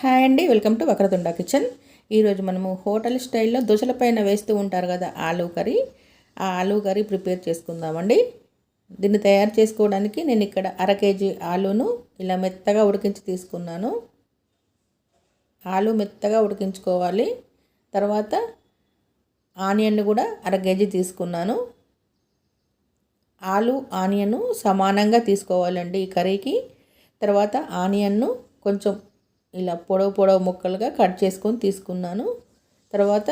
Hi అండి welcome to Vakratunda kitchen. ఈరోజు మనము హోటల్ స్టైల్లో దోశల పైన వేస్తూ ఉంటారు కదా ఆలూ కర్రీ. ఆ ఆలూ కర్రీ ప్రిపేర్ చేసుకుందామండి. దీన్ని తయారు చేసుకోవడానికి నేను ఇక్కడ అర కేజీ ఆలూను ఇలా మెత్తగా ఉడికించి తీసుకున్నాను. ఆలు మెత్తగా ఉడికించుకోవాలి. తర్వాత ఆనియన్ కూడా అర కేజీ తీసుకున్నాను. ఆలు ఆనియన్ సమానంగా తీసుకోవాలండి ఈ కర్రీకి. తర్వాత ఆనియన్ను కొంచెం ఇలా పొడవు పొడవు ముక్కలుగా కట్ చేసుకొని తీసుకున్నాను. తర్వాత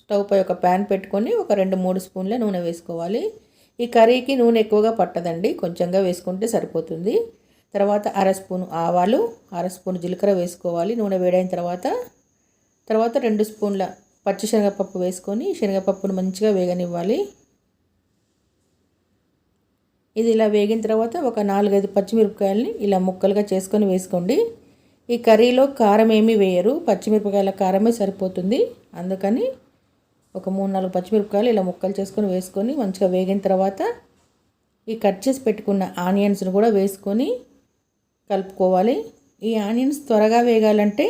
స్టవ్ పై ఒక ప్యాన్ పెట్టుకొని ఒక రెండు మూడు స్పూన్ల నూనె వేసుకోవాలి. ఈ కర్రీకి నూనె ఎక్కువగా పట్టదండి కొంచెంగా వేసుకుంటే సరిపోతుంది. తర్వాత అర స్పూను ఆవాలు అర స్పూన్ జీలకర్ర వేసుకోవాలి నూనె వేడైన తర్వాత. తర్వాత రెండు స్పూన్ల పచ్చి శనగపప్పు వేసుకొని శనగపప్పును మంచిగా వేగనివ్వాలి. ఇది ఇలా వేగిన తర్వాత ఒక నాలుగైదు పచ్చిమిరపకాయలని ఇలా ముక్కలుగా చేసుకొని వేసుకోండి. ఈ కర్రీలో కారం ఏమీ వేయరు పచ్చిమిరపకాయల కారమే సరిపోతుంది. అందుకని ఒక మూడు నాలుగు పచ్చిమిరపకాయలు ఇలా ముక్కలు చేసుకొని వేసుకొని మంచిగా వేగిన తర్వాత ఈ కట్ చేసి పెట్టుకున్న ఆనియన్స్ను కూడా వేసుకొని కలుపుకోవాలి. ఈ ఆనియన్స్ త్వరగా వేగాలంటే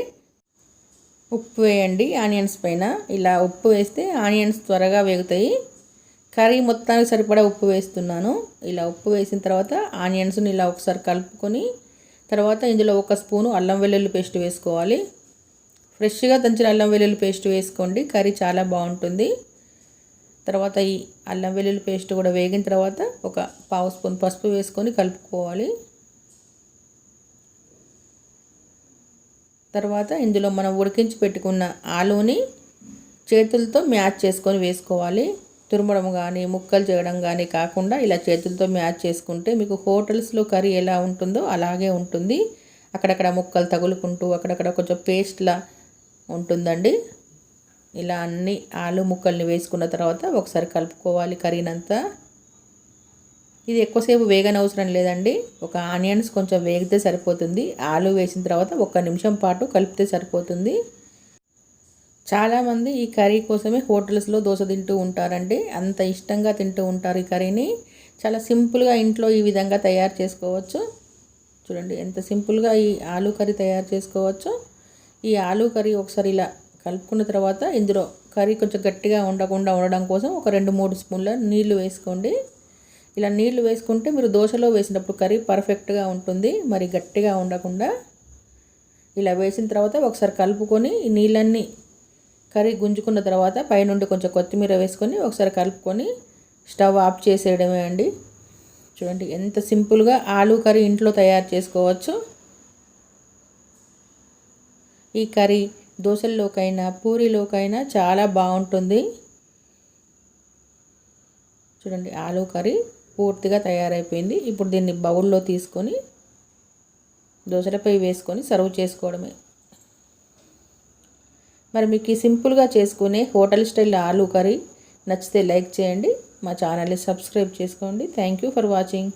ఉప్పు వేయండి ఆనియన్స్ పైన. ఇలా ఉప్పు వేస్తే ఆనియన్స్ త్వరగా వేగుతాయి. కర్రీ మొత్తానికి సరిపడా ఉప్పు వేస్తున్నాను. ఇలా ఉప్పు వేసిన తర్వాత ఆనియన్స్ని ఇలా ఒకసారి కలుపుకొని తర్వాత ఇందులో ఒక స్పూను అల్లం వెల్లుల్లి పేస్ట్ వేసుకోవాలి. ఫ్రెష్గా దంచిన అల్లం వెల్లుల్లి పేస్ట్ వేసుకోండి. కర్రీ చాలా బాగుంటుంది. తర్వాత ఈ అల్లం వెల్లుల్లి పేస్ట్ కూడా వేగిన తర్వాత ఒక పావు స్పూన్ పసుపు వేసుకొని కలుపుకోవాలి. తర్వాత ఇందులో మనం ఉడికించి పెట్టుకున్న ఆలూని చేతులతో మ్యాచ్ చేసుకొని వేసుకోవాలి. తురమడం కానీ ముక్కలు చేయడం కానీ కాకుండా ఇలా చేతులతో మ్యాచ్ చేసుకుంటే మీకు హోటల్స్లో కర్రీ ఎలా ఉంటుందో అలాగే ఉంటుంది. అక్కడక్కడ ముక్కలు తగులుకుంటూ అక్కడక్కడ కొంచెం పేస్ట్లా ఉంటుందండి. ఇలా అన్ని ఆలు ముక్కల్ని వేసుకున్న తర్వాత ఒకసారి కలుపుకోవాలి కర్రీనంతా. ఇది ఎక్కువసేపు వేగన అవసరం లేదండి. ఒక ఆనియన్స్ కొంచెం వేగితే సరిపోతుంది. ఆలు వేసిన తర్వాత ఒక నిమిషం పాటు కలిపితే సరిపోతుంది. చాలామంది ఈ కర్రీ కోసమే హోటల్స్లో దోశ తింటూ ఉంటారండి. అంత ఇష్టంగా తింటూ ఉంటారు ఈ కర్రీని. చాలా సింపుల్గా ఇంట్లో ఈ విధంగా తయారు చేసుకోవచ్చు. చూడండి ఎంత సింపుల్గా ఈ ఆలూ కర్రీ తయారు చేసుకోవచ్చు. ఈ ఆలూ కర్రీ ఒకసారి ఇలా కలుపుకున్న తర్వాత ఇందులో కర్రీ కొంచెం గట్టిగా ఉండకుండా ఉండడం కోసం ఒక రెండు మూడు స్పూన్ల నీళ్ళు వేసుకోండి. ఇలా నీళ్ళు వేసుకుంటే మీరు దోశలో వేసినప్పుడు కర్రీ పర్ఫెక్ట్గా ఉంటుంది. మరి గట్టిగా ఉండకుండా ఇలా వేసిన తర్వాత ఒకసారి కలుపుకొని ఈ నీళ్ళన్నీ కర్రీ గుంజుకున్న తర్వాత పైనుండి కొంచెం కొత్తిమీర వేసుకొని ఒకసారి కలుపుకొని స్టవ్ ఆఫ్ చేసేయడమే అండి. చూడండి ఎంత సింపుల్గా ఆలూ కర్రీ ఇంట్లో తయారు చేసుకోవచ్చు. ఈ కర్రీ దోశల్లోకైనా పూరిలోకైనా చాలా బాగుంటుంది. చూడండి ఆలూ కర్రీ పూర్తిగా తయారైపోయింది. ఇప్పుడు దీన్ని బౌల్లో తీసుకొని దోశలపై వేసుకొని సర్వ్ చేసుకోవడమే. మరి మీకు ఈ సింపుల్గా చేసుకునే హోటల్ స్టైల్ ఆలూ కర్రీ నచ్చితే లైక్ చేయండి. మా ఛానల్ని సబ్స్క్రైబ్ చేసుకోండి. Thank you for watching.